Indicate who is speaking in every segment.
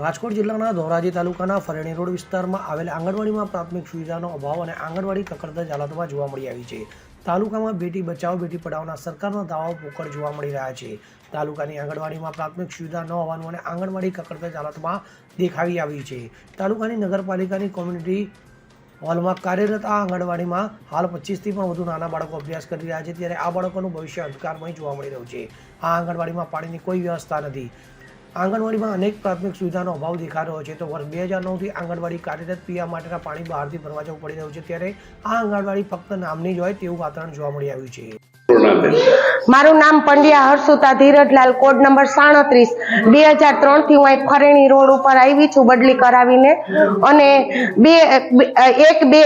Speaker 1: રાજકોટ જિલ્લાના ધોરાજી તાલુકાના ફરેણી રોડ વિસ્તારમાં આવેલ આંગણવાડીમાં પ્રાથમિક સુવિધાનો અભાવ અને આંગણવાડી કકડતા હાલતમાં જોવા મળી આવી છે. તાલુકામાં બેટી બચાવો, બેટી પઢાવના સરકારના દાવાઓ પોકળ જોવા મળી રહ્યા છે. તાલુકાની આંગણવાડીમાં પ્રાથમિક સુવિધા ન હોવાનું અને આંગણવાડી કકડતા હાલતમાં દેખાવી આવી છે. તાલુકાની નગરપાલિકાની કોમ્યુનિટી હોલમાં કાર્યરત આ આંગણવાડીમાં હાલ પચીસથી પણ વધુ નાના બાળકો અભ્યાસ કરી રહ્યા છે. ત્યારે આ બાળકોનું ભવિષ્ય અંધકારમય જોવા મળી રહ્યું છે. આ આંગણવાડીમાં પાણીની કોઈ વ્યવસ્થા નથી. આંગણવાડીમાં અનેક પ્રાથમિક સુવિધાનો અભાવ દેખાઈ રહ્યો છે. તો વર્ષ બે હજાર નવથી આંગણવાડી કાર્યરત પીવા માટેના પાણી બહારથી ભરવા જવું પડી રહ્યું છે. ત્યારે આ આંગણવાડી ફક્ત નામની જ હોય તેવું વાતાવરણ જોવા મળી આવ્યું છે.
Speaker 2: મારું નામ પંડ્યા હર્ષુતા ધીરજલાલ, કોડ નંબર સાડત્રીસ. બે હજાર ત્રણથી હું અહીં ફરેણી રોડ ઉપર આવી છું બદલી કરાવીને. અને બે એક બે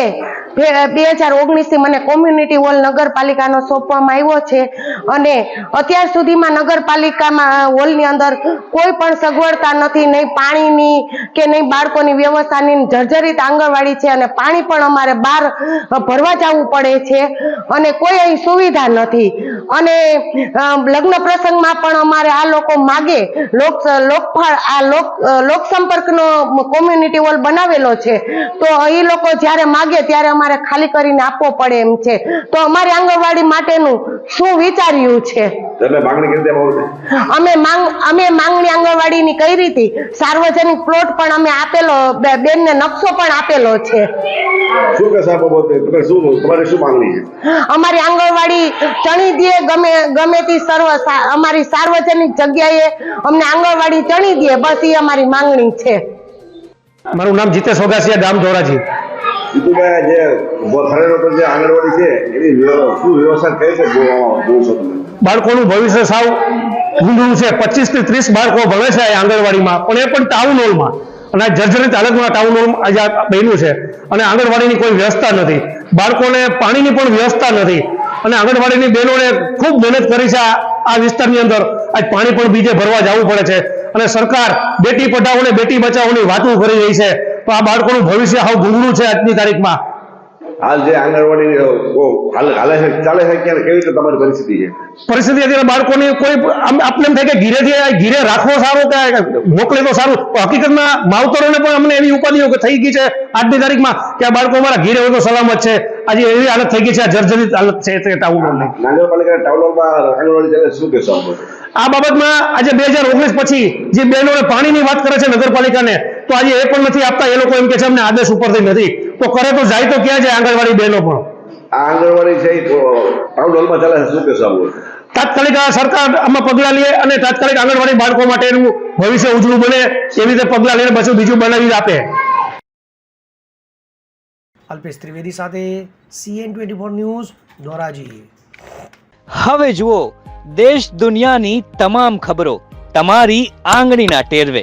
Speaker 2: બે હજાર ઓગણીસથી મને કોમ્યુનિટી હોલ નગરપાલિકાનો સોંપવામાં આવ્યો છે. અને અત્યાર સુધીમાં નગરપાલિકામાં હોલની અંદર કોઈ પણ સગવડતા નથી, નહીં પાણીની કે નહીં બાળકોની વ્યવસ્થાની જર્જરિત આંગણવાડી છે અને પાણી પણ અમારે બહાર ભરવા જવું પડે છે. અને કોઈ અહીં સુવિધા નથી. અને લગ્ન પ્રસંગમાં પણ અમારે આ લોકો માગે લોક લોકફળ આ લોક લોક સંપર્કનો કોમ્યુનિટી હોલ બનાવેલો છે. તો એ લોકો જ્યારે માગે ત્યારે અમારે ખાલી કરીને આપવો પડે એમ છે. તો અમારી આંગણવાડી માટેનું શું વિચાર્યું છે? અમે માંગ અમે માંગણી આંગણવાડીની કરી હતી. સાર્વજનિક પ્લોટ પણ અમે આપેલો બેનને નકશો પણ આપેલો છે.
Speaker 3: શું કહેશો આ બાબતે? શું તમારી શું માંગણી છે?
Speaker 2: અમારી આંગણવાડી ચણી દે ગમે ગમે તે સર્વ અમારી સાર્વજનિક જગ્યાએ અમને આંગણવાડી ચણી દે બસ એ અમારી માંગણી છે.
Speaker 4: મારું નામ જીતેશ વગાસિયા ગામ ધોરાજી.
Speaker 3: જીતુભાઈ જે ફરેલો પર જે આંગણવાડી છે એની શું વ્યવસ્થા
Speaker 4: બાળકોનું ભવિષ્ય સાવ ઊંધું છે. પચીસથી ત્રીસ બાળકો ભણે છે આંગણવાડીમાં પણ એ પણ ટાઉન હોલમાં અને જર્જરિત હાલતમાં ટાઉન હોલ આજે બન્યું છે. અને આંગણવાડીની કોઈ વ્યવસ્થા નથી. બાળકોને પાણીની પણ વ્યવસ્થા નથી. અને આંગણવાડીની બહેનોને ખૂબ મહેનત કરી છે આ વિસ્તારની અંદર. આજ પાણી પણ બીજે ભરવા જવું પડે છે. અને સરકાર બેટી પઢાઓ ને બેટી બચાવોની વાતો કરી રહી છે. તો આ બાળકોનું ભવિષ્ય હાવ ગુંગળું છે આજની તારીખમાં.
Speaker 3: હાલ જે આંગણવાડી હાલે છે ચાલે છે ક્યારે કેવી રીતે તમારી પરિસ્થિતિ છે?
Speaker 4: પરિસ્થિતિ અત્યારે બાળકોની કોઈ આપને એમ થાય કે ઘીરે જે ઘીરે રાખવો સારો કે મોકલે તો સારું હકીકતમાં માવતરોને પણ અમને એવી ઉપાધિઓ કે થઈ ગઈ છે આજની તારીખમાં કે આ બાળકો અમારા ઘીરે હોય તો સલામત છે. આજે એવી હાલત થઈ ગઈ છે આ જર્જરિત હાલત છે તે ટાઉન હોલની.
Speaker 3: નગરપાલિકા ટાઉન આંગણવાડી ચાલે શું કહેશો આ
Speaker 4: આ બાબતમાં આજે બે હજાર ઓગણીસ પછી જે બહેનોને પાણીની વાત કરે છે નગરપાલિકાને તો આજે એ પણ નથી આપતા એ લોકો એમ કે છે અમને આદેશ ઉપરથી નથી. તો કરે તો જાય તો ક્યાં જાય આંગણવાડી બહેનો પણ?
Speaker 3: આંગણવાડી છે ટાઉન હોલમાં ચાલે છે. શું કહેશો
Speaker 4: તાત્કાલિક આ સરકાર આમાં પગલાં લે અને તાત્કાલિક આંગણવાડી બાળકો માટેનું ભવિષ્ય ઉજળું બને એવી રીતે પગલાં લઈને પછી બીજું બનાવી આપે.
Speaker 1: અલ્પેશ ત્રિવેદી સાથે CN twenty four news Dhoraji.
Speaker 5: હવે જુઓ દેશ દુનિયાની તમામ ખબરો તમારી આંગળીના ટેરવે.